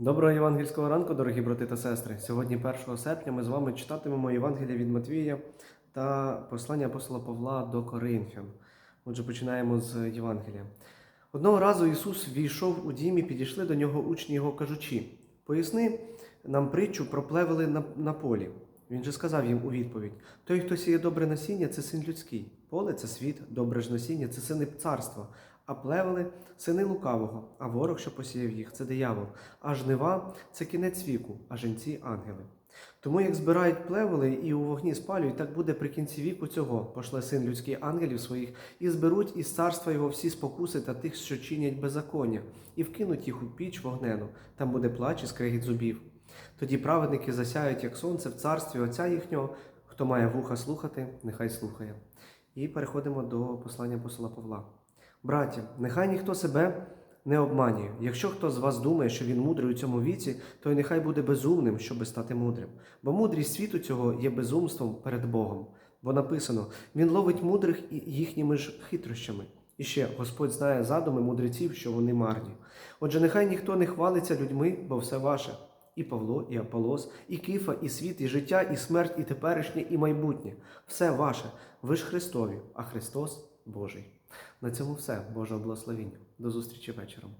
Доброго євангельського ранку, дорогі брати та сестри. Сьогодні, 1 серпня, ми з вами читатимемо Євангелія від Матвія та послання апостола Павла до Коринфян. Отже, починаємо з Євангелія. Одного разу Ісус війшов у дім і підійшли до нього учні його кажучи: Поясни нам притчу про плевели на, на полі. Він же сказав їм у відповідь: Той, хто сіє добре насіння, це син людський. Поле це світ, добре ж насіння це сини царства. А плевели сини лукавого, а ворог, що посіяв їх, це диявол, а жнива це кінець віку, а жінці ангели. Тому як збирають плевели і у вогні спалюють, так буде при кінці віку цього, пошле син людський ангелів своїх, і зберуть із царства його всі спокуси та тих, що чинять беззаконня, і вкинуть їх у піч вогнену, там буде плач і скрегіт зубів. Тоді праведники засяють, як сонце в царстві Отця їхнього, хто має вуха слухати, нехай слухає. І переходимо до послання посла Павла. Браті, нехай ніхто себе не обманює. Якщо хто з вас думає, що він мудрий у цьому віці, то й нехай буде безумним, щоби стати мудрим. Бо мудрість світу цього є безумством перед Богом. Бо написано: Він ловить мудрих їхніми ж хитрощами. І ще Господь знає задуми мудреців, що вони марні. Отже, нехай ніхто не хвалиться людьми, бо все ваше. І Павло, і Аполос, і Кифа, і світ, і життя, і смерть, і теперішнє, і майбутнє. Все ваше. Ви ж Христові, а Христос Божий. На цьому все. Боже благословіння. До зустрічі вечором.